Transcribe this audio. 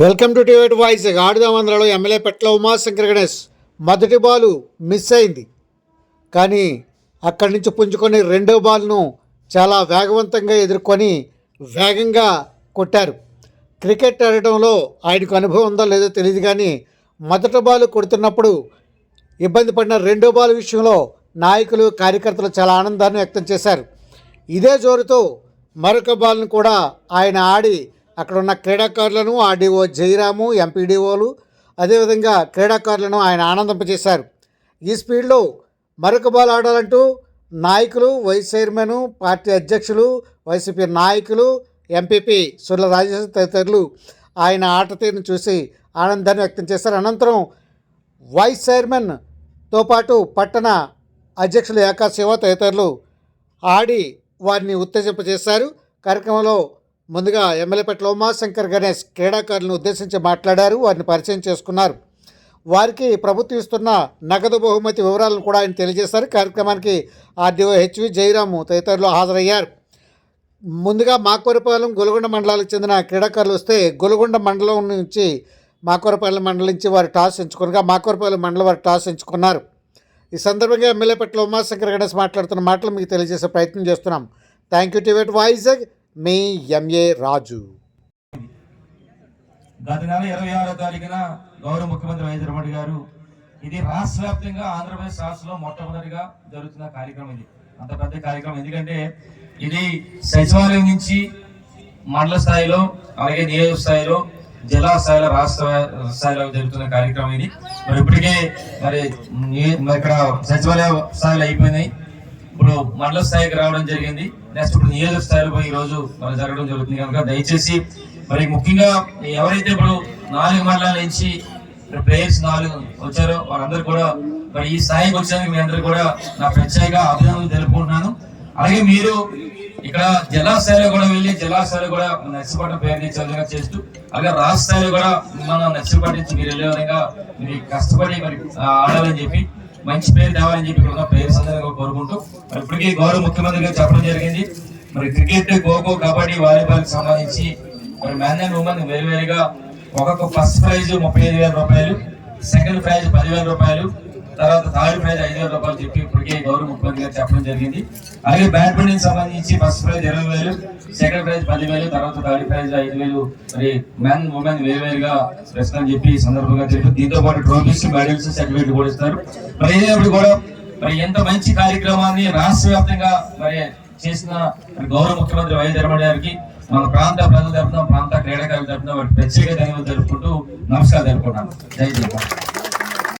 Welcome to టివేట్ voice ఆడుదామంధ్రలో MLA Petla Umashankar Ganesh. మొదటి బాలు మిస్ అయింది. కానీ అక్కడి నుంచి పుంజుకొని రెండో బాల్ను చాలా వేగవంతంగా ఎదుర్కొని వేగంగా కొట్టారు. క్రికెట్ ఆడటంలో ఆయనకు అనుభవం ఉందో లేదో తెలియదు కానీ మొదటి బాల్ కొడుతున్నప్పుడు ఇబ్బంది పడిన రెండో బాల్ విషయంలో నాయకులు కార్యకర్తలు చాలా ఆనందాన్ని వ్యక్తం చేశారు. ఇదే జోరుతో మరొక బాల్ను కూడా ఆయన ఆడి అక్కడ ఉన్న క్రీడాకారులను ఆర్డీఓ జయరాము ఎంపీడీఓలు అదేవిధంగా క్రీడాకారులను ఆయన ఆనందింపజేశారు. ఈ స్పీడ్లో మరొక బాల్ ఆడాలంటూ నాయకులు వైస్ చైర్మన్ పార్టీ అధ్యక్షులు వైసీపీ నాయకులు ఎంపీపీ సుర్ల రాజేశ్వర తదితరులు ఆయన ఆట తీరును చూసి ఆనందాన్ని వ్యక్తం చేశారు. అనంతరం వైస్ చైర్మన్తో పాటు పట్టణ అధ్యక్షులు ఏకా శివ తదితరులు ఆడి వారిని ఉత్తేజింపజేశారు. కార్యక్రమంలో ముందుగా ఎమ్మెల్యేపేట ఉమాశంకర్ గణేష్ క్రీడాకారులను ఉద్దేశించి మాట్లాడారు. వారిని పరిచయం చేసుకున్నారు. వారికి ప్రభుత్వం ఇస్తున్న నగదు బహుమతి వివరాలను కూడా ఆయన తెలియజేశారు. కార్యక్రమానికి ఆర్డీఓ హెచ్వి జయరాము తదితరులు హాజరయ్యారు. ముందుగా మాకూరపాలెం గొలగొండ మండలాలకు చెందిన క్రీడాకారులు వస్తే గొలగొండ మండలం నుంచి మాకూరపాలెం మండలం నుంచి వారు టాస్ ఎంచుకునగా మాకూరపాలెం మండలం వారు టాస్ ఎంచుకున్నారు. ఈ సందర్భంగా ఎమ్మెల్యే పట్ల ఉమాశంకర్ గణేష్ మాట్లాడుతున్న మాటలు మీకు తెలియజేసే ప్రయత్నం చేస్తున్నాం. థ్యాంక్ యూ టివేట్ వాయిస్ మీ ఎంఏ రాజు. గత నెల ఇరవై ఆరో తారీఖున గౌరవ ముఖ్యమంత్రి వైఎస్ రెడ్డి గారు ఇది రాష్ట్ర వ్యాప్తంగా ఆంధ్రప్రదేశ్ రాష్ట్రంలో మొట్టమొదటిగా జరుగుతున్న కార్యక్రమం ఇది. అంత పెద్ద కార్యక్రమం. ఎందుకంటే ఇది సచివాలయం నుంచి మండల స్థాయిలో అలాగే నియోజక స్థాయిలో జిల్లా స్థాయిలో రాష్ట్ర స్థాయిలో జరుగుతున్న కార్యక్రమం ఇది. మరి ఇప్పటికే మరి మరి ఇక్కడ సచివాలయ స్థాయిలో అయిపోయినాయి. ఇప్పుడు మండల స్థాయికి రావడం జరిగింది. నెక్స్ట్ ఇప్పుడు నియోజక స్థాయిలో ఈరోజు ఈ రోజు జరగడం జరుగుతుంది. కనుక దయచేసి మరి ముఖ్యంగా ఎవరైతే ఇప్పుడు నాలుగు మండలాల నుంచి ప్లేయర్స్ నాలుగు వచ్చారో వారందరూ కూడా మరి ఈ స్థాయికి వచ్చేందుకు మీ అందరూ కూడా నా ప్రత్యేక అభినందనలు తెలుపుకుంటున్నాను. అలాగే మీరు ఇక్కడ జిల్లా స్థాయిలో కూడా వెళ్ళి జిల్లా స్థాయిలో కూడా నర్సిపట్నం పేరు తెచ్చే విధంగా చేస్తూ అలాగే రాష్ట్ర స్థాయిలో కూడా మనం నర్సిపట్నం నుంచి మీరు వెళ్ళే విధంగా మీరు కష్టపడి మరి ఆడాలని చెప్పి మంచి పేరు తేవాలని చెప్పి ఇక్కడ పేరు సందర్భంగా కోరుకుంటూ మరి ఇప్పటికీ గౌరవ ముఖ్యమంత్రి గారు చెప్పడం జరిగింది. మరి క్రికెట్ ఖోఖో కబడ్డీ వాలీబాల్ సంబంధించి మరి మ్యాన్ అండ్ ఉమెన్ వేరు వేరుగా ఒక్కొక్క ఫస్ట్ ప్రైజ్ ముప్పై ఐదు వేల రూపాయలు సెకండ్ ప్రైజ్ పదివేల రూపాయలు తర్వాత థర్డ్ ప్రైజ్ ఐదు వేల రూపాయలు చెప్పి ఇప్పటికే గౌరవ ముఖ్యమంత్రి గారు చెప్పడం జరిగింది. అలాగే బ్యాడ్మింటన్ సంబంధించి ఫస్ట్ ప్రైజ్ ఇరవై వేలు సెకండ్ ప్రైజ్ పదివేలు తర్వాత థర్డ్ ప్రైజ్ ఐదు వేలు మరి మెన్ ఉమెన్ వేరు వేరుగా చెప్పి సందర్భంగా చెప్పి దీంతో పాటు ట్రోఫీస్ మెడల్స్ సర్టిఫికేట్ కూడా ఇస్తారు. మరి ఏదైనప్పుడు కూడా మరి ఎంత మంచి కార్యక్రమాన్ని రాష్ట్ర వ్యాప్తంగా మరి చేసిన గౌరవ ముఖ్యమంత్రి వైఎస్ జగన్మోహన్ గారికి మన ప్రాంత ప్రజల తరఫున ప్రాంత క్రీడాకారుల తరఫున వాటి ప్రత్యేక ధన్యవాదాలు జరుపుకుంటూ నమస్కారం తెలుపుకుంటాను జై జగన్